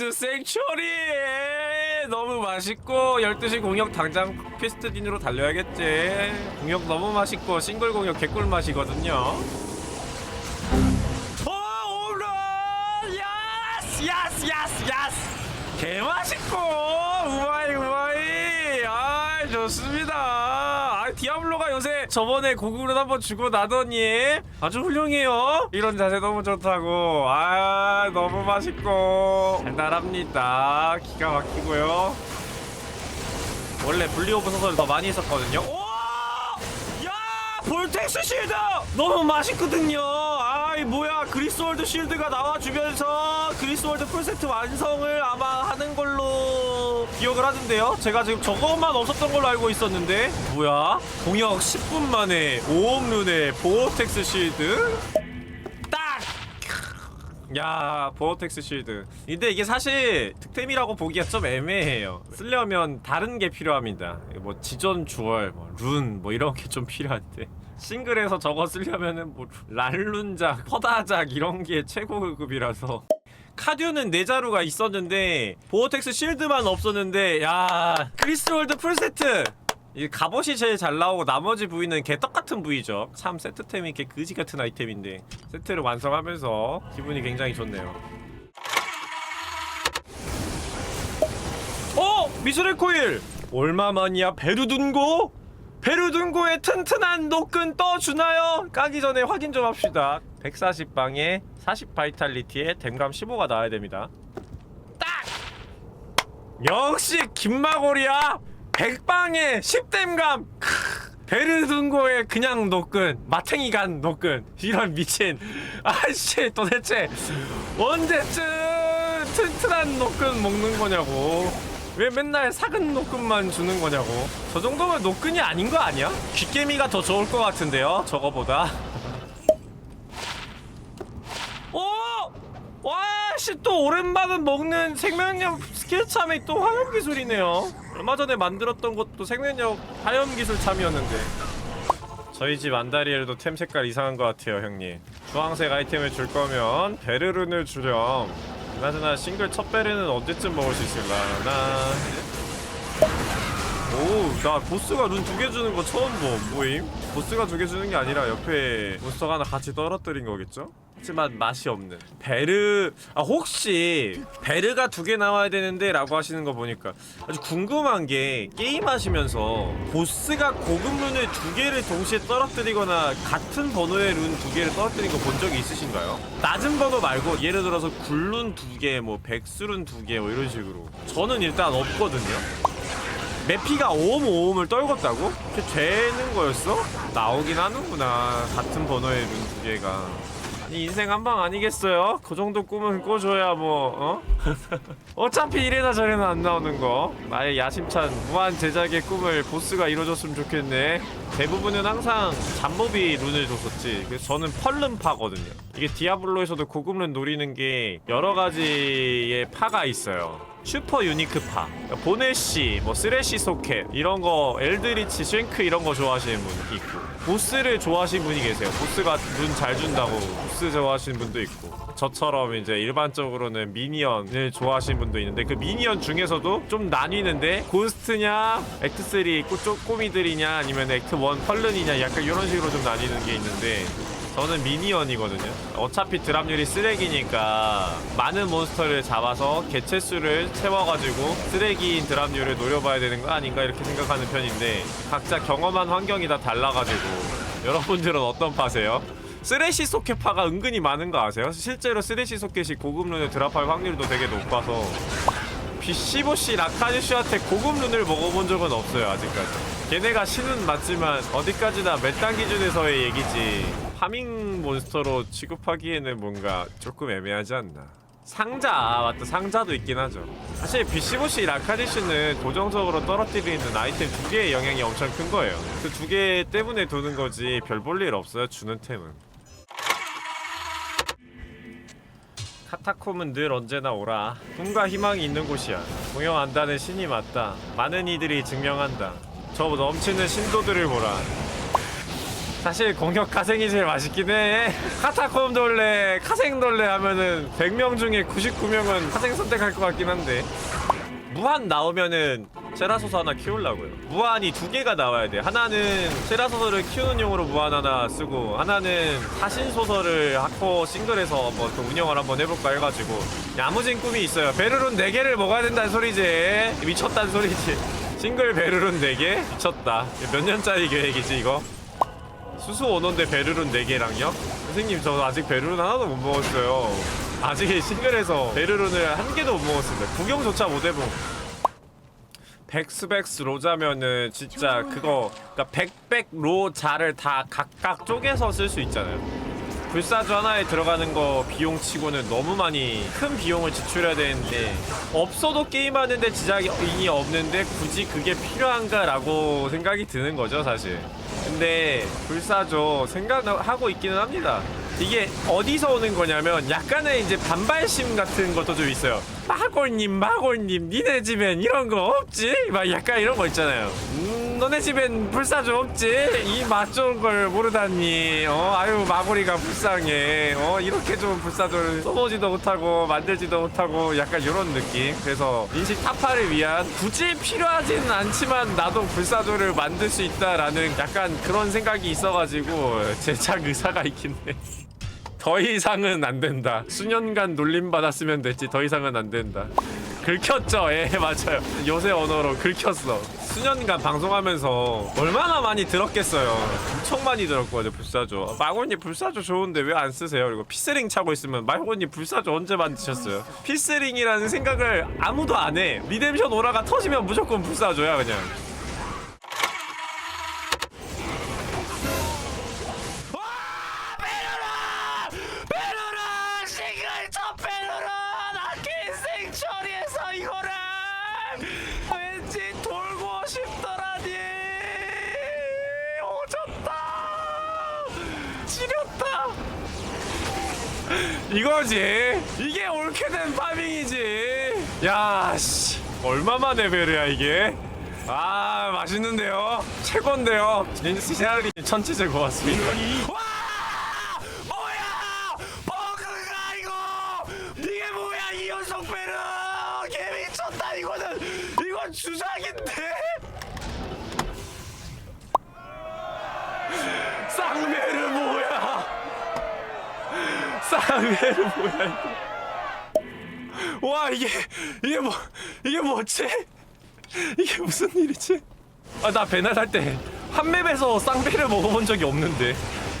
나이스 생츄리 너무 맛있고 12시 공격 당장 피스트딘으로 달려야겠지. 공격 너무 맛있고 싱글 공격 개꿀 맛이거든요. 어 오른 야스 야스 야스 야스. 개맛있고. 우마이 우마이. 아 좋습니다 아 디아블로가 요새 저번에 고글을 한번 주고 나더니 아주 훌륭해요. 이런 자세 너무 좋다고. 아 너무 맛있고. 달달합니다. 기가 막히고요. 원래 분리오브 소설을 더 많이 했었거든요. 오! 야 볼텍스 실드! 너무 맛있거든요. 아이 뭐야. 그리스월드 실드가 나와주면서 그리스월드 풀세트 완성을 아마 하는 걸로 기억을 하는데요 제가 지금 저것만 없었던 걸로 알고 있었는데 뭐야 공격 10분 만에 5억 룬의 보호텍스 실드 딱 야, 보어텍스 쉴드. 근데 이게 사실 득템이라고 보기가 좀 애매해요. 쓰려면 다른 게 필요합니다. 뭐 지전 주얼, 뭐 룬, 뭐 이런 게 좀 필요한데. 싱글에서 저거 쓰려면은 뭐 랄룬작, 퍼다작 이런 게 최고급이라서. 카듀는 네 자루가 있었는데 보어텍스 실드만 없었는데 야 크리스월드 풀세트 이 갑옷이 제일 잘 나오고 나머지 부위는 개떡 같은 부위죠. 참 세트템이 개 그지 같은 아이템인데 세트를 완성하면서 기분이 굉장히 좋네요. 어 미술의 코일 얼마만이야 베르둔고? 베르둔고의 튼튼한 노끈 떠주나요? 까기 전에 확인 좀 합시다. 140방에 40 바이탈리티에 댐감 15가 나와야 됩니다. 딱! 역시 김마골이야 100방에 10댐감 베르둔고의 그냥 노끈 마탱이 간 노끈 이런 미친 아씨 도대체 언제쯤 튼튼한 노끈 먹는 거냐고 왜 맨날 작은 노끈만 주는 거냐고 저 정도면 노끈이 아닌 거 아니야? 귓개미가 더 좋을 것 같은데요 저거보다 오! 와씨 또 오랜만에 먹는 생명력 스킬 참이 또 화염 기술이네요. 얼마 전에 만들었던 것도 생명력 화염 기술 참이었는데. 저희 집 안다리엘도 템 색깔 이상한 것 같아요 형님. 주황색 아이템을 줄 거면 베르룬을 주렴. 그나저나 싱글 첫 베르는 언제쯤 먹을 수 있을라나. 오, 나 보스가 룬두개 주는 거 처음 봄. 뭐임? 보스가 두 개 주는 게 아니라 옆에 몬스터가 하나 같이 떨어뜨린 거겠죠? 하지만 맛이 없는 베르 아 혹시 베르가 두 개 나와야 되는데 라고 하시는 거 보니까 아주 궁금한 게 게임 하시면서 보스가 고급 룬을 두 개를 동시에 떨어뜨리거나 같은 번호의 룬 두 개를 떨어뜨린 거 본 적이 있으신가요? 낮은 번호 말고 예를 들어서 굴룬 두 개 뭐 백수룬 두 개 뭐 이런 식으로 저는 일단 없거든요 메피가 오음 오음을 떨궜다고? 그게 되는 거였어? 나오긴 하는구나 같은 번호의 룬 두 개가 아니 인생 한 방 아니겠어요? 그 정도 꿈은 꿔줘야 뭐 어? 어차피 이래나 저래나 안 나오는 거 나의 야심찬 무한 제작의 꿈을 보스가 이뤄줬으면 좋겠네 대부분은 항상 잠몹이 룬을 줬었지 그래서 저는 펄름파거든요 이게 디아블로에서도 고급룬 노리는 게 여러 가지의 파가 있어요 슈퍼 유니크 파. 보네시 뭐 쓰레시 소켓 이런 거 엘드리치 쉔크 이런 거 좋아하시는 분 있고. 보스를 좋아하시는 분이 계세요. 보스가 눈 잘 준다고 보스 좋아하시는 분도 있고. 저처럼 이제 일반적으로는 미니언을 좋아하시는 분도 있는데 그 미니언 중에서도 좀 나뉘는데 고스트냐 액트3 꼬, 꼬미들이냐 아니면 액트1 펄른이냐 약간 이런 식으로 좀 나뉘는 게 있는데 저는 미니언이거든요. 어차피 드랍률이 쓰레기니까 많은 몬스터를 잡아서 개체수를 채워가지고 쓰레기인 드랍률을 노려봐야 되는 거 아닌가 이렇게 생각하는 편인데 각자 경험한 환경이 다 달라가지고 여러분들은 어떤 파세요? 쓰레시 소켓파가 은근히 많은 거 아세요? 실제로 쓰레시 소켓이 고급 룬을 드랍할 확률도 되게 높아서 B15C 라카니슈한테 고급 룬을 먹어본 적은 없어요 아직까지 걔네가 신은 맞지만 어디까지나 메탄 기준에서의 얘기지 파밍 몬스터로 취급하기에는 뭔가 조금 애매하지 않나 상자 아, 맞다 상자도 있긴 하죠 사실 B15C 라카니슈는 고정적으로 떨어뜨리는 아이템 두 개의 영향이 엄청 큰 거예요 그 두 개 때문에 도는 거지 별 볼 일 없어요 주는 템은 카타콤은 늘 언제나 오라. 꿈과 희망이 있는 곳이야. 공영한다는 신이 맞다. 많은 이들이 증명한다. 저 넘치는 신도들을 보라. 사실 공격 카생이 제일 맛있긴 해. 카타콤 돌래, 카생 돌래 하면은 100명 중에 99명은 카생 선택할 것 같긴 한데. 무한 나오면은 세라소서 하나 키우려고요. 무한이 두 개가 나와야 돼. 하나는 세라소서를 키우는 용으로 무한 하나 쓰고 하나는 사신 소설을 하코 싱글에서 한번 그 운영을 한번 해볼까 해가지고 야무진 꿈이 있어요. 베르룬 4 개를 먹어야 된다는 소리지. 미쳤다는 소리지. 싱글 베르룬 4개? 미쳤다. 몇 년짜리 계획이지 이거? 수수 원원대 베르룬 4개랑요? 선생님 저 아직 베르룬 하나도 못 먹었어요. 아직 싱글에서 베르룬을 한 개도 못 먹었습니다. 구경조차 못 해본. 백스백스 로자면은 진짜 그거 그니까 백백 로자를 다 각각 쪼개서 쓸 수 있잖아요. 불사조 하나에 들어가는 거 비용 치고는 너무 많이 큰 비용을 지출해야 되는데 없어도 게임하는데 지장이 없는데 굳이 그게 필요한가 라고 생각이 드는 거죠 사실 근데 불사조 생각하고 있기는 합니다. 이게 어디서 오는 거냐면 약간의 이제 반발심 같은 것도 좀 있어요. 마골님 마골님 니네 집엔 이런 거 없지? 막 약간 이런 거 있잖아요. 음 너네 집엔 불사조 없지? 이 맛 좋은 걸 모르다니 어 아유 마골이가 불쌍해 어 이렇게 좋은 불사조를 써보지도 못하고 만들지도 못하고 약간 이런 느낌 그래서 인식 타파를 위한 굳이 필요하지는 않지만 나도 불사조를 만들 수 있다라는 약간 그런 생각이 있어가지고 제작 의사가 있긴 해 더 이상은 안 된다. 수년간 놀림 받았으면 됐지. 더 이상은 안 된다. 긁혔죠. 예, 맞아요. 요새 언어로 긁혔어. 수년간 방송하면서 얼마나 많이 들었겠어요. 엄청 많이 들었거든요. 불사조. 마고님 불사조 좋은데 왜 안 쓰세요? 그리고 피스링 차고 있으면 마고님 불사조 언제 만드셨어요? 피스링이라는 생각을 아무도 안 해. 리뎀션 오라가 터지면 무조건 불사조야 그냥. 이거지. 이게 옳게 된 파밍이지. 야씨. 얼마만에 베르야 이게? 아 맛있는데요? 최고인데요? 린스 샤르리 천치제 고맙습니다. 와! 뭐야! 버그가 이거! 이게 뭐야 이 연속 베르 개 미쳤다 이거는. 이건 주작인데? 쌍베르 뭐야 쌍베르 뭐야 이거 와 이게 이게 뭐 이게 뭐지 이게 무슨 일이지 아 나 배날 할때 한 맵에서 쌍배를 먹어본 적이 없는데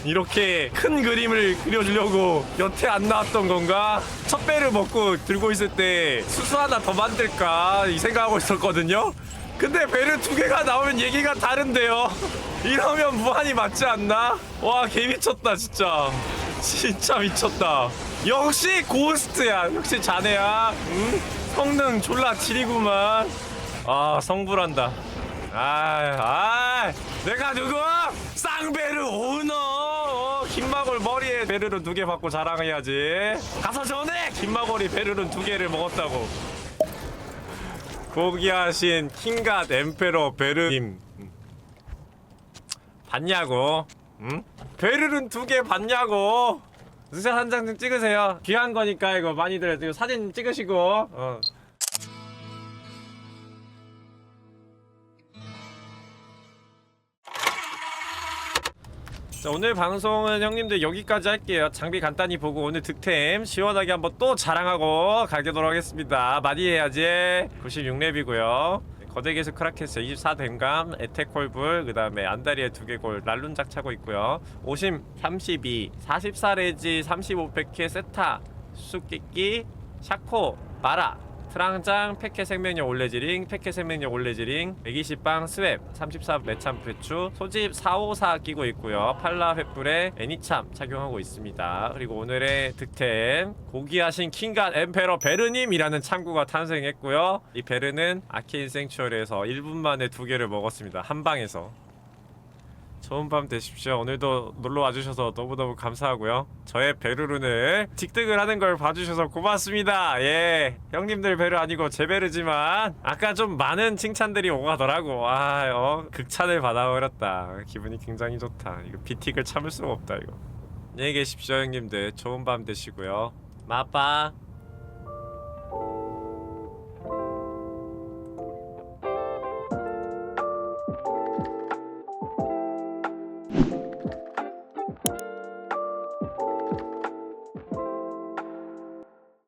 이렇게 큰 그림을 그려주려고 여태 안 나왔던 건가? 첫 배를 먹고 들고 있을 때 수수 하나 더 만들까 이 생각하고 있었거든요. 근데 배를 두 개가 나오면 얘기가 다른데요. 이러면 무한히 맞지 않나? 와 개 미쳤다 진짜. 진짜 미쳤다. 역시 고스트야. 역시 자네야. 응? 성능 졸라 지리구만. 아 성불한다. 아, 아, 내가 누구? 쌍베르 오너. 어, 김마골 머리에 베르른 두개 받고 자랑해야지. 가서 전에 김마골이 베르른 두 개를 먹었다고. 고귀하신 킹갓 엠페러 베르님 음. 봤냐고? 응? 베르른 두개 봤냐고? 스샷 한 장 좀 찍으세요. 귀한 거니까 이거 많이들 이거 사진 찍으시고. 어. 자 오늘 방송은 형님들 여기까지 할게요 장비 간단히 보고 오늘 득템 시원하게 한번 또 자랑하고 가도록 하겠습니다 많이 해야지 96렙이고요 거대 계수 크라켓스 24댐감 에테콜불 그 다음에 안다리에 두개골 랄룬작 차고 있고요. 오심 32 44레지 35패키 세타 수수께끼 샤코 마라 트랑장, 패켓 생명력 올레지링, 패켓 생명력 올레지링, 120방 스웩, 34 매참 배추, 소집 454 끼고 있고요. 팔라 횃불에 애니참 착용하고 있습니다. 그리고 오늘의 득템 고귀하신 킹갓 엠페러 베르님이라는 창구가 탄생했고요. 이 베르는 아케인 생츄얼에서 1분 만에 두 개를 먹었습니다. 한 방에서. 좋은 밤 되십시오. 오늘도 놀러 와주셔서 너무너무 감사하고요. 저의 베르룬을 틱득을 하는 걸 봐주셔서 고맙습니다. 예. 형님들 베르 아니고 제 베르지만 아까 좀 많은 칭찬들이 오가더라고. 아, 어, 극찬을 받아버렸다. 기분이 굉장히 좋다. 이거 비틱을 참을 수가 없다, 이거. 안녕히 계십시오, 형님들. 좋은 밤 되시고요. 마빠.